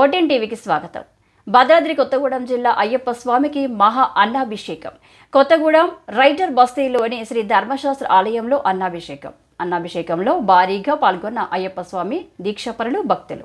OTN టీవీకి స్వాగతం. భద్రాద్రి కొత్తగూడెం జిల్లా అయ్యప్ప స్వామికి మహా అన్నాభిషేకం. కొత్తగూడెం రైటర్ బస్తీలోని శ్రీ ధర్మశాస్త్ర ఆలయంలో అన్నాభిషేకం. అన్నాభిషేకంలో భారీగా పాల్గొన్న అయ్యప్ప స్వామి దీక్షపరులు భక్తులు.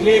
కర్రీ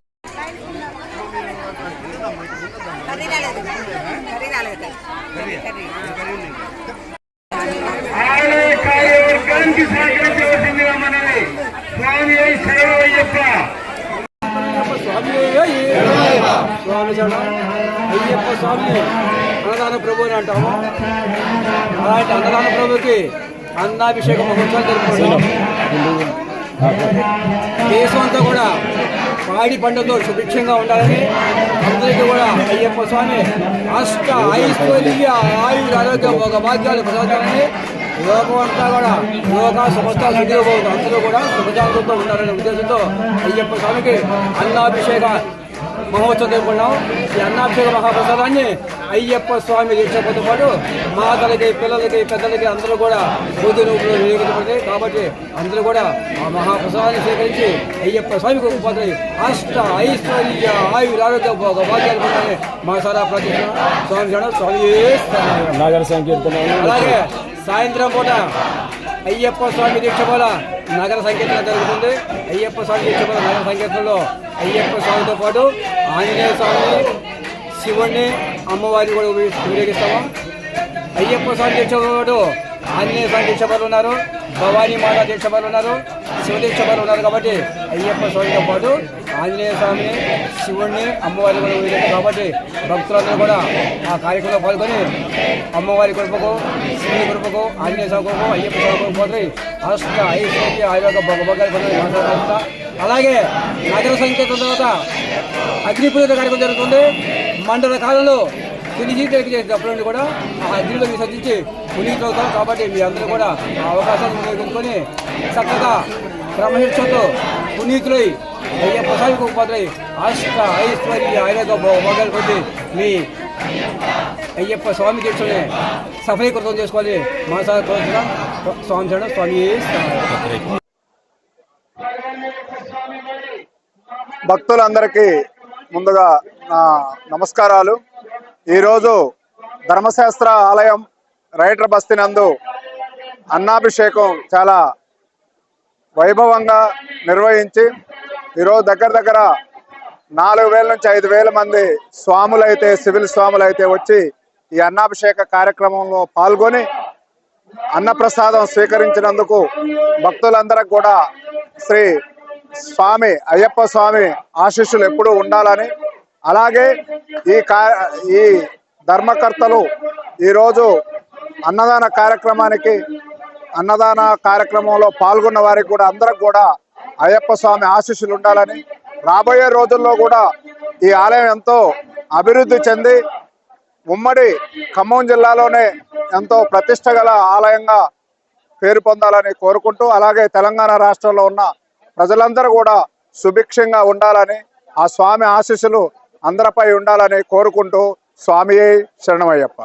కార్యవర్గానికి సహకరించవలసిందిగా మనది స్వామి శరణయ్యప్ప స్వామి స్వామి అయ్యప్ప స్వామి అన్నదాన ప్రభు అని అంటాము అలాంటి అన్నదాన ప్రభుకి అన్నాభిషేక మహోత్సవం జరుపుకుంటాం దేశం అంతా కూడా పాడి పంటతో సుభిక్షంగా ఉండాలని అందరికీ కూడా అయ్యప్ప స్వామి అష్ట ఐశ్వర్య ఆయుర ఆరోగ్య ఒక భాగ్యాలు ప్రసాదాలని లోకం అంతా కూడా లోక సమస్త సుఖీభవతం అందరూ కూడా సుఖజాగ్రత్తతో ఉండాలనే ఉద్దేశంతో అయ్యప్ప స్వామికి అన్నాభిషేక మహోత్సవం జరుపుకున్నాం. ఈ అన్నాభిషేక మహాప్రసాదాన్ని అయ్యప్ప స్వామి దీక్షతో పాటు మాతలకి పిల్లలకి పెద్దలకి అందరూ కూడా పూజ రూపంలో వినియోగించబడతాయి కాబట్టి అందరూ కూడా ఆ మహాప్రసాదాన్ని స్వీకరించి అయ్యప్ప స్వామికి ఉపపోతాయి అష్ట ఐశ్వర్య ఆయుర ఆరోగ్య భోగ భాగ్యాలు పొందాలని మా సారా ప్రతిష్ట స్వామి జనం స్వామి అలాగే సాయంత్రం పూట అయ్యప్ప స్వామి దీక్ష వల్ల నగర సంకీర్తన జరుగుతుంది. అయ్యప్ప స్వామి దీక్ష వల్ల నగర సంకీర్తనలో అయ్యప్ప స్వామితో పాటు ఆంజనేయ స్వామిని శివుణ్ణి అమ్మవారిని కూడా ఉపయోగిస్తాము. అయ్యప్ప స్వామి దీక్ష పాటు ఆంజనేయ స్వామి దీక్ష ఉన్నారు భవానీ మాత దీక్ష ఉన్నారు శివ దీక్ష ఉన్నారు కాబట్టి అయ్యప్ప స్వామితో పాటు ఆంజనేయ స్వామిని శివుణ్ణి అమ్మవారిని కూడా ఉపయోగిస్తారు కాబట్టి భక్తులందరూ కూడా ఆ కార్యక్రమంలో పాల్గొని అమ్మవారి కృపకు శివుని కృపకు ఆంజనేయ స్వామి కృపకు అయ్యప్ప స్వామి కృపకు పోతాయి అష్ట ఐశ్వర్య ఆయోగ భగభగాలు పొందాలి అలాగే నగర సంకేతం తర్వాత అగ్నిపూరిత కార్యక్రమం జరుగుతుంది. మండల కాలంలో తిరిగి తిరిగి చేసేటప్పటి నుండి కూడా ఆ అగ్నిలో విసర్జించి పునీతులు కాబట్టి మీ అందరూ కూడా ఆ అవకాశాన్ని వినియోగించుకొని చక్కగా క్రమశిక్షణతో పునీతులై అయ్యప్ప స్వామికి ఉపాధులై అష్ట ఐశ్వర్య ఆయుధ భోగాలు కొద్ది మీ అయ్యప్ప స్వామి దీక్షని సఫలీకృతం చేసుకోవాలి మనసారి కోరుతున్నాం స్వామి చేయడం స్వామి భక్తులందరికీ ముందుగా నా నమస్కారాలు. ఈరోజు ధర్మశాస్త్ర ఆలయం రైటర్ బస్తీ నందు అన్నాభిషేకం చాలా వైభవంగా నిర్వహించి ఈరోజు దగ్గర దగ్గర నాలుగు వేల నుంచి ఐదు వేల మంది స్వాములైతే సివిల్ స్వాములైతే వచ్చి ఈ అన్నాభిషేక కార్యక్రమంలో పాల్గొని అన్నప్రసాదం స్వీకరించినందుకు భక్తులందరికి కూడా శ్రీ స్వామి అయ్యప్ప స్వామి ఆశీస్సులు ఎప్పుడూ ఉండాలని. అలాగే ఈ ఈ ధర్మకర్తలు ఈరోజు అన్నదాన కార్యక్రమానికి అన్నదాన కార్యక్రమంలో పాల్గొన్న వారికి కూడా అందరికి కూడా అయ్యప్ప స్వామి ఆశీస్సులు ఉండాలని రాబోయే రోజుల్లో కూడా ఈ ఆలయం ఎంతో అభివృద్ధి చెంది ఉమ్మడి ఖమ్మం జిల్లాలోనే ఎంతో ప్రతిష్ట గల ఆలయంగా పేరు పొందాలని కోరుకుంటూ అలాగే తెలంగాణ రాష్ట్రంలో ఉన్న ప్రజలందరూ కూడా సుభిక్షంగా ఉండాలని ఆ స్వామి ఆశీస్సులు అందరిపై ఉండాలని కోరుకుంటూ స్వామి శరణమయ్యప్ప.